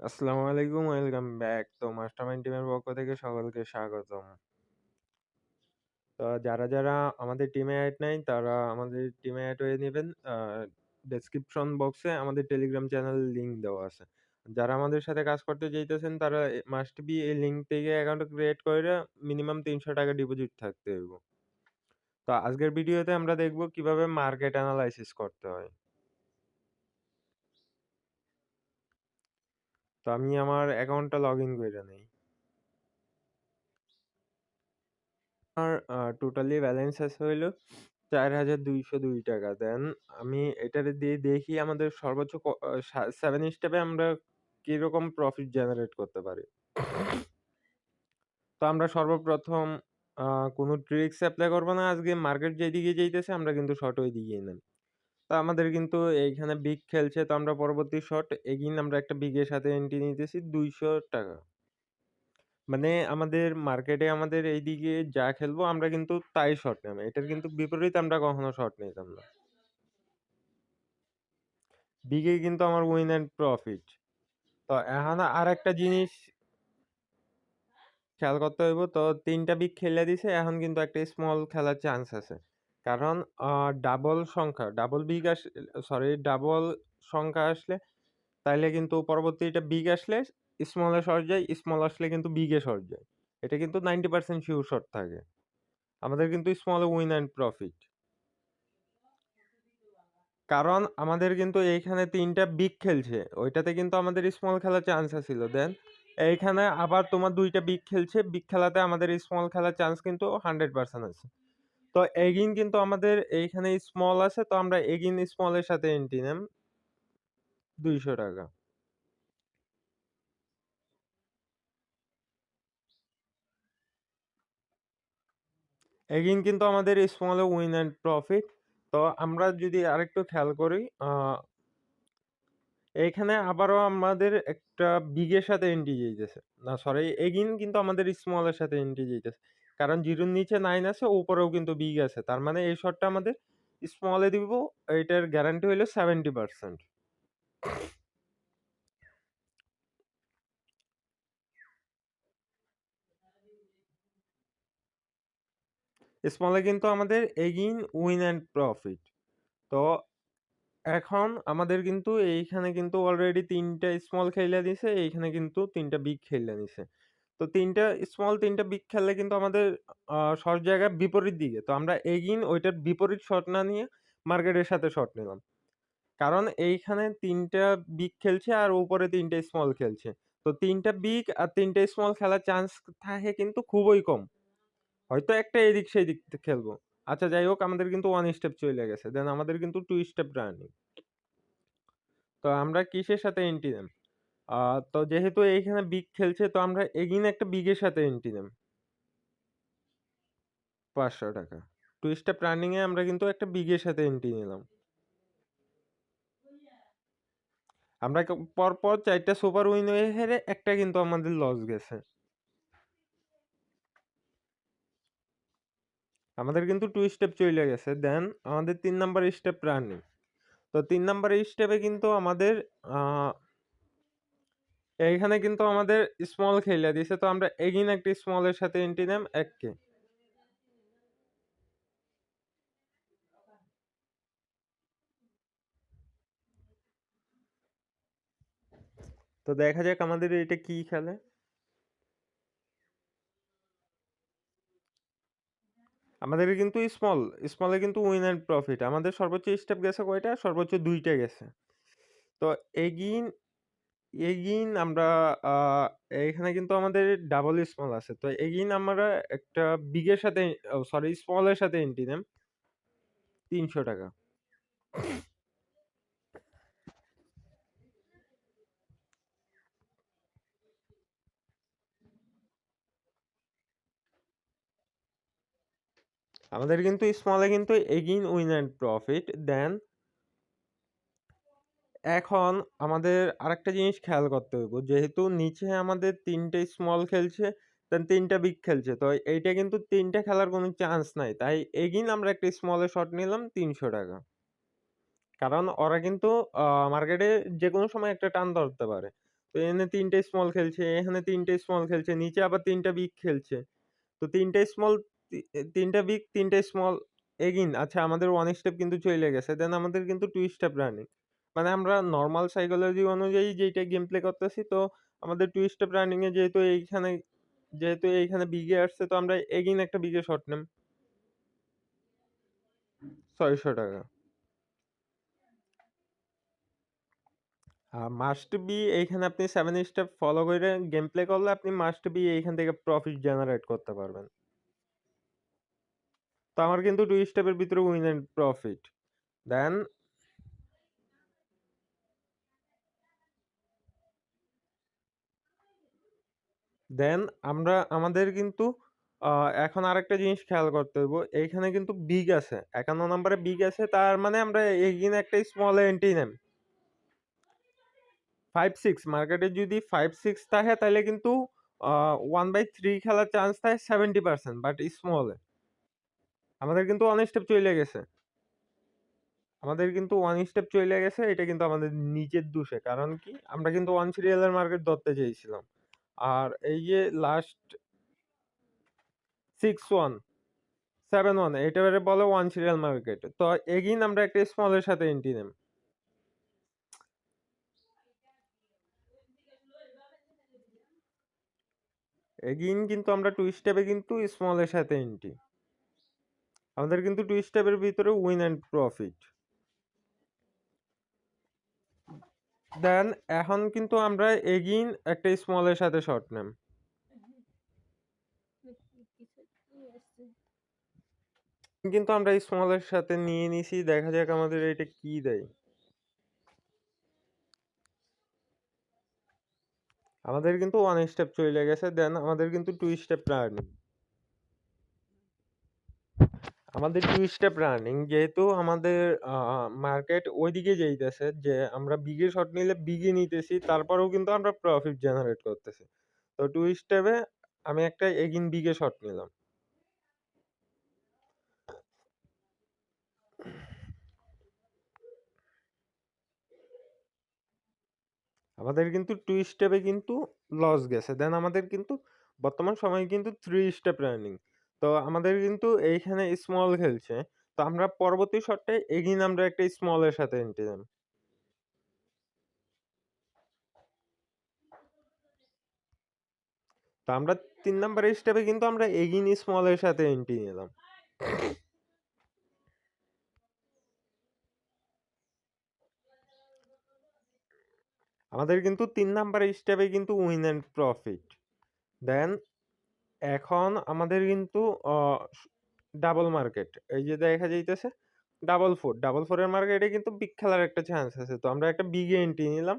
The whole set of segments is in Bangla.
আসসালামু আলাইকুম, ওয়েলকাম ব্যাক। তো মাস্টারমাইন্ড টিমের পক্ষ থেকে সকলকে স্বাগতম। তো যারা যারা আমাদের টিমে অ্যাড নাই, তারা আমাদের টিমে অ্যাড হয়ে নেবেন। ডেসক্রিপশন বক্সে আমাদের টেলিগ্রাম চ্যানেল লিংক দেওয়া আছে। যারা আমাদের সাথে কাজ করতে চাইতেছেন, তারা মাস্ট বি এই লিঙ্ক থেকে অ্যাকাউন্ট ক্রিয়েট করে মিনিমাম তিনশো টাকা ডিপোজিট থাকতে হইব। তো আজকের ভিডিওতে আমরা দেখব কীভাবে মার্কেট অ্যানালাইসিস করতে হয়। তো আমি আমার অ্যাকাউন্টটা লগ ইন করে নেই। আমার টোটালি ব্যালেন্স আছে হইল চার হাজার দুইশো দুই টাকা। দেন আমি এটার দিয়ে দেখি আমাদের সর্বোচ্চ সেভেন স্টেপে আমরা কীরকম প্রফিট জেনারেট করতে পারি। তো আমরা সর্বপ্রথম কোনো ট্রিক্স অ্যাপ্লাই করব না। আজকে মার্কেট যেদিকে যাইতেছে আমরা কিন্তু শর্ট ওই দিকে নেন তো আমাদের কিন্তু এইখানে বিগ খেলছে। তো আমরা পরবর্তী শট এগিন আমরা একটা বিগের সাথে এন্ট্রি নিতেছি দুইশো টাকা। মানে আমাদের মার্কেটে আমাদের এইদিকে যা খেলব আমরা কিন্তু তাই শট নেব। এটার কিন্তু বিপরীত আমরা কখনো শট নিতাম না। বিগে কিন্তু আমার উইন অ্যান্ড প্রফিট তো এখন আর একটা জিনিস খেয়াল করতে হইব, তো তিনটা বিগ খেলে দিছে, এখন কিন্তু একটা স্মল খেলার চান্স আছে। কারণ ডাবল সংখ্যা ডাবল বিগ আস সরি ডাবল সংখ্যা আসলে তাইলে কিন্তু পরবর্তীটা বিগ আসলে স্মলে শর্ট যায় স্মল আসলে কিন্তু বিগে শর্ট যায়। এটা কিন্তু নাইনটি পার্সেন্ট শিওর শর্ট থাকে। আমাদের কিন্তু স্মল উইন অ্যান্ড প্রফিট কারণ, আমাদের কিন্তু এইখানে তিনটা বিগ খেলছে, ওইটাতে কিন্তু আমাদের স্মল খেলার চান্স আছিল। দেন এইখানে আবার তোমার দুইটা বিগ খেলছে বিগ খেলাতে আমাদের স্মল খেলার চান্স কিন্তু হান্ড্রেড পার্সেন্ট আছে। তো এগিন কিন্তু আমাদের এইখানে স্মল আছে, তো আমরা এগিন স্মলের সাথে এন্ট্রি নেম। দুইশো টাকা। এগিন কিন্তু আমাদের স্মলে উইন অ্যান্ড প্রফিট তো আমরা যদি আরেকটু খেয়াল করি এইখানে আবারও আমাদের একটা বিগের সাথে এন্ট্রি যাইতেছে। না সরি এগিন কিন্তু আমাদের স্মলের সাথে এন্ট্রি যাইতেছে। কারণ জিরোর নিচে নাইন আছে, উপরেও কিন্তু বিগ আছে। তার মানে এই শটটা আমাদের স্মলে দিব, এটার গ্যারান্টি হইল সেভেন্টি পার্সেন্ট স্মলে কিন্তু আমাদের এগিন উইন অ্যান্ড প্রফিট তো এখন আমাদের কিন্তু এইখানে কিন্তু অলরেডি তিনটা স্মল খেলে দিছে, এইখানে কিন্তু তিনটা বিগ খেলে নিছে তো তিনটা স্মল তিনটা বিগ খেললে কিন্তু আমাদের শর্ট জায়গায় বিপরীত দিকে। তো আমরা এগিন ওইটার বিপরীত শট না নিয়ে মার্কেটের সাথে শট নিলাম। কারণ এইখানে তিনটা বিগ খেলছে আর উপরে তিনটা স্মল খেলছে। তো তিনটা বিগ আর তিনটা স্মল খেলার চান্স থাকে কিন্তু খুবই কম। হয়তো একটা এদিক সেই দিক খেলব। আচ্ছা যাই হোক, আমাদের কিন্তু ওয়ান স্টেপ চলে গেছে। দেন আমাদের কিন্তু টু স্টেপ রানিং তো আমরা কিসের সাথে এন্ট্রি নেম তো যেহেতু এইখানে বিগ খেলছে, তো আমরা এগিন একটা বিগের সাথে এন্ট্রি নেম পাঁচশো টাকা। টু স্টেপ রানিংয়ে আমরা কিন্তু একটা বিগের সাথে এন্ট্রি নিলাম। আমরা পরপর চারটা সুপার উইন হয়ে হেরে একটা কিন্তু আমাদের লস গেছে। আমাদের কিন্তু টু স্টেপ চলে গেছে। দেন আমাদের তিন নাম্বার স্টেপ রানিং তো তিন নাম্বার স্টেপে কিন্তু আমাদের এইখানে কিন্তু আমাদের স্মল খেলে দিয়েছে তো আমরা এগিন একটি স্মলের সাথে এন্ট্রি নেম এককে তো দেখা যাক আমাদের এটা কি খেলে। আমাদের কিন্তু স্মল স্মলে কিন্তু উইন অ্যান্ড প্রফিট আমাদের সর্বোচ্চ স্টেপ গেছে কয়টা? সর্বোচ্চ দুইটা গেছে। তো এগিন এগিন আমরা এখানে কিন্তু আমাদের ডাবল স্মল আছে। তো এগিন আমরা একটা বিগের সাথে সরি স্মলের সাথে এন্ট্রি নেম। তিনশো টাকা। আমাদের কিন্তু স্মলে কিন্তু again win and profit, then এখন আমাদের আরেকটা জিনিস খেয়াল করতে হইব যেহেতু নিচে আমাদের তিনটে স্মল খেলছে দেন তিনটা বিগ খেলছে তো এইটা কিন্তু তিনটা খেলার কোনো চান্স নাই তাই এগিন আমরা একটা স্মলে শট নিলাম তিনশো টাকা কারণ ওরা কিন্তু মার্কেটে যে কোনো সময় একটা টান ধরতে পারে তো এখানে ৩ টা স্মল খেলছে, এখানে ৩ টা স্মল খেলছে, নিচে আবার ৩ টা বিগ খেলছে। তো ৩ টা স্মল তি ৩ টা বিগ ৩ টা স্মল এগিন আচ্ছা আমাদের ওয়ান স্টেপ কিন্তু চলে গেছে। দেন আমাদের কিন্তু 2 স্টেপ রানিং। মানে আমরা নরমাল সাইকোলজি অনুযায়ী যেইটা গেম প্লে করতেছি, তো আমাদের 2 স্টেপ রানিং এ যেহেতু এইখানে যেহেতু এইখানে বিগে আসছে, তো আমরা এগিন একটা বিগে শট নেম। ৳৬০০ টাকা মাস্ট বি এইখানে আপনি সেভেন স্টেপ ফলো করে গেম প্লে করলে আপনি মাস্ট বি এইখান থেকে প্রফিট জেনারেট করতে পারবেন। তো আমার কিন্তু 2 স্টেপের ভিতরে win and profit. Then then আমরা, আমাদের কিন্তু এখন আরেকটা জিনিস খেয়াল করতে হইব। এইখানে কিন্তু বিগ আছে। একান্ন নম্বরে বিগ আছে, তার মানে আমরা এগেইন একটা স্মল এন্ট্রি নেম। 5-6 মার্কেটে যদি 5-6 থাকে, তাহলে কিন্তু ওয়ান বাই থ্রি খেলার চান্স থাকে 70% বাট স্মলে। আমাদের কিন্তু 1 স্টেপ চলে গেছে। আমাদের কিন্তু ওয়ান স্টেপ চলে গেছে, এটা কিন্তু আমাদের নিজের দোষে। কারণ কি? আমরা কিন্তু 1 সিরিয়ালের মার্কেট ধরতে চেয়েছিলাম। আর এই যে লাস্ট 6-1, 7-1 এটারে বলে ওয়ান সিরিয়াল মার্কেট। তো এগেইন আমরা একটা স্মলের সাথে এন্ট্রি নেব এগিন কিন্তু আমরা 2 স্টেপে কিন্তু স্মলের সাথে এন্ট্রি। আমাদের কিন্তু 2 স্টেপের ভিতরে উইন অ্যান্ড প্রফিট। দেন এখন কিন্তু আমরা এগিন একটা স্মলের সাথে শর্ট নেম। কিন্তু আমরা স্মলের সাথে নিয়ে নিছি। দেখা যাক আমাদের এটা কি দেয়। আমাদের কিন্তু 1 স্টেপ চলে গেছে। দেন আমাদের কিন্তু 2 স্টেপ রানিং। আমাদের 2 স্টেপ রানিং যেহেতু আমাদের মার্কেট ওইদিকে যাইতেছে যে আমরা বিগে শট নিলে বিগে নিতেছি, তারপরেও কিন্তু আমরা প্রফিট জেনারেট করতেছি। তো 2 স্টেপে আমি একটা এগেইন বিগে শট নিলাম। আমাদের কিন্তু 2 স্টেপে কিন্তু লস গেছে। দেন আমাদের কিন্তু বর্তমান সময়ে কিন্তু 3 স্টেপ রানিং। তো আমাদের কিন্তু এইখানে স্মল খেলছে। তো আমরা পরবর্তী শটে এগেইন আমরা একটা স্মলের সাথে এন্ট্রি নেম। তো আমরা তিন নাম্বার স্টেপে কিন্তু আমরা এগেইন স্মলের সাথে এন্ট্রি নিলাম। আমাদের কিন্তু তিন নাম্বার স্টেপে কিন্তু উইন অ্যান্ড প্রফিট। দেন এখন আমাদের কিন্তু ডাবল মার্কেট। এই যে দেখা যাইতেছে ডাবল ফোর ডাবল ফোরের মার্কেটে কিন্তু বিগ খেলার একটা চান্স আছে। তো আমরা একটা বিগে এন্ট্রি নিলাম।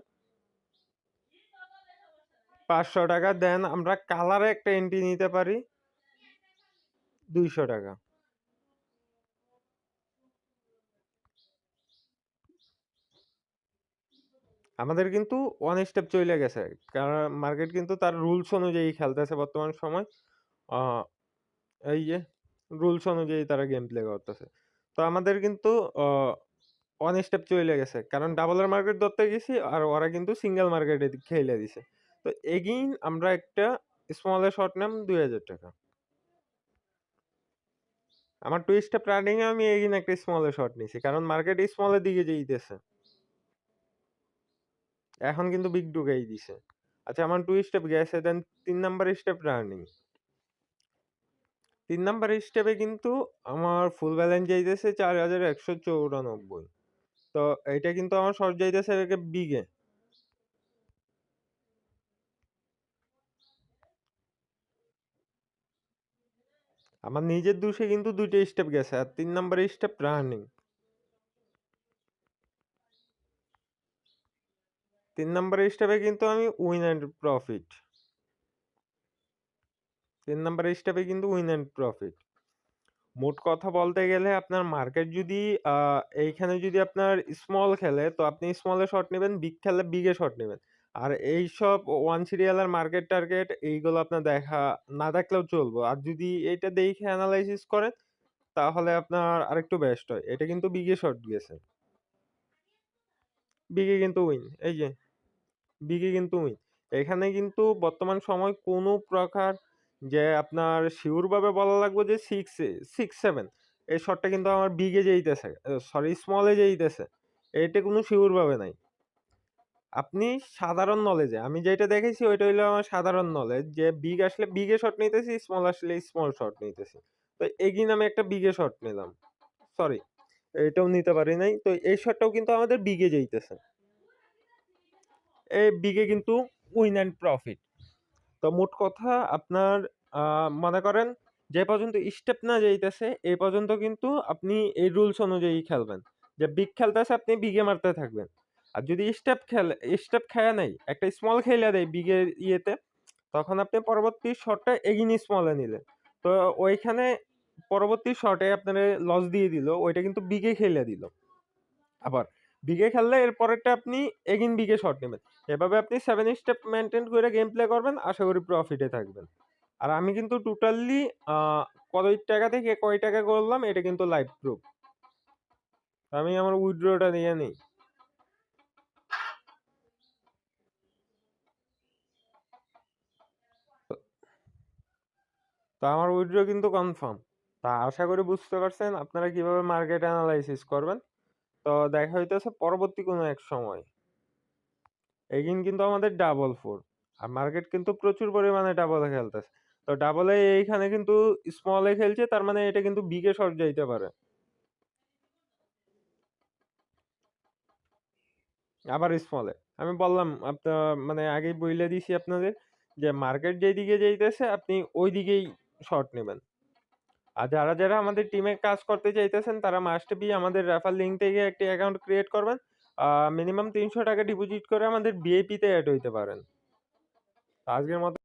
৳৫০০ দেন আমরা কালারে একটা এন্ট্রি নিতে পারি। ৳২০০ আমাদের কিন্তু 1 স্টেপ চলে গেছে। কারণ মার্কেট কিন্তু তার রুলস অনুযায়ী খেলতেছে বর্তমান সময়। এই যে রুলস অনুযায়ী তারা গেম প্লে করতেছে। তো আমাদের কিন্তু 1 স্টেপ চলে গেছে। কারণ ডাবলের মার্কেট ধরতে গেছি আর ওরা কিন্তু সিঙ্গেল মার্কেটে খেলে দিছে। তো এগেইন আমরা একটা স্মলে শট নেম ৳২০০০ আমার টু স্টেপ রানিং এ আমি এগেইন একটা স্মলে শট নিছি। কারণ মার্কেট স্মলের দিকে যাইতেছে। এখন কিন্তু বিগ ঢুকাই দিছে। আচ্ছা আমার টু স্টেপ গেছে দেন তিন নাম্বার স্টেপ রানিং। ৩ নাম্বার স্টেপে কিন্তু আমার ফুল ব্যালেন্স যাইতেছে ৪১৯৪। তো এইটা কিন্তু আমার শর্ট যাইতেছে বিগে। আমার নিজের দোষে কিন্তু ২ টা স্টেপ গেছে। আর ৩ নাম্বার স্টেপ রানিং। ৩ নাম্বার স্টেপে কিন্তু আমি উইন অ্যান্ড প্রফিট। ৩ নাম্বার স্টেপে কিন্তু উইন অ্যান্ড প্রফিট। মোট কথা বলতে গেলে আপনার মার্কেট যদি এইখানে যদি আপনার স্মল খেলে, তো আপনি স্মলে শট নেবেন বিগ খেলে বিগে শট নেবেন আর এইসব ওয়ান সিরিয়ালের মার্কেট টার্গেট এইগুলো আপনার দেখা, না দেখলেও চলবো। আর যদি এটা দেখে অ্যানালাইসিস করেন, তাহলে আপনার আরেকটু বেস্ট হয়। এটা কিন্তু বিগে শট গেছে। বিগে কিন্তু উইন। এই যে বিগে কিন্তু উইন এখানে কিন্তু বর্তমান সময় কোনো প্রকার যে আপনার শিওরভাবে বলা লাগবে যে সিক্স সিক্স সেভেন এই শটটা কিন্তু আমার বিগে যেইতেছে। সরি স্মলে যেইতেছে। এটা কোনো শিওরভাবে নাই। আপনি সাধারণ নলেজে আমি যেটা দেখেছি ওইটা হইল আমার সাধারণ নলেজ যে বিগ আসলে বিগে শট নিতেছি স্মল আসলে স্মল শট নিতেছি। তো এগিন আমি একটা বিগে শট নিলাম। সরি এটাও নিতে পারি নাই। তো এই শটটাও কিন্তু আমাদের বিগে যেইতেছে। এই বিগে কিন্তু উইন অ্যান্ড প্রফিট তো মোট কথা আপনার মনে করেন যে পর্যন্ত স্টেপ না যাইতেছে, এই পর্যন্ত কিন্তু আপনি এই রুলস অনুযায়ী খেলবেন। যে বিগ খেলতেছে আপনি বিগে মারতে থাকবেন। আর যদি স্টেপ খেলে স্টেপ খেয়া নেই, একটা স্মল খেলে দেয় বিগের ইয়েতে, তখন আপনি পরবর্তী শটটা এগিন স্মলে নিলেন। তো ওইখানে পরবর্তী শটে আপনার লস দিয়ে দিল, ওইটা কিন্তু বিগে খেলে দিল। আবার বিগে খেললে এর পরেরটা আপনি এগিন বিগে শট নেবেন। এভাবে আপনি সেভেন স্টেপ মেনটেন করে গেম প্লে করবেন, আশা করি প্রফিটে থাকবেন। আর আমি কিন্তু টোটালি কত টাকা থেকে কয় টাকা করলাম, এটা কিন্তু লাইভ প্রুফ আমি আমার উইড্রোটা নিয়ে নিই। তো আমার উইড্রো কিন্তু কনফার্ম তা আশা করি বুঝতে পারছেন, আপনারা কীভাবে মার্কেট অ্যানালাইসিস করবেন? তো দেখা হইতেছে পরবর্তী কোনো এক সময়। এগিন কিন্তু আমাদের ডাবল ফোর আর মার্কেট কিন্তু প্রচুর পরিমাণে ডাবলে খেলতেছে। তো ডাবলে এইখানে কিন্তু স্মলে খেলছে, তার মানে এটা কিন্তু বিগে শর্ট যাইতে পারে। আবার স্মলে আমি বললাম আপনার মানে আগেই বইলে দিছি আপনাদের যে মার্কেট যেই দিকে যাইতেছে, আপনি ওই দিকেই শর্ট নেবেন। আর যারা যারা আমাদের টিমে কাজ করতে চাইতেছেন, তারা মাস্ট বি আমাদের রেফার লিঙ্ক থেকে একটি অ্যাকাউন্ট ক্রিয়েট করবেন। মিনিমাম তিনশো টাকা ডিপোজিট করে আমাদের বিএপিতে অ্যাড হইতে পারেন। আজকের মতো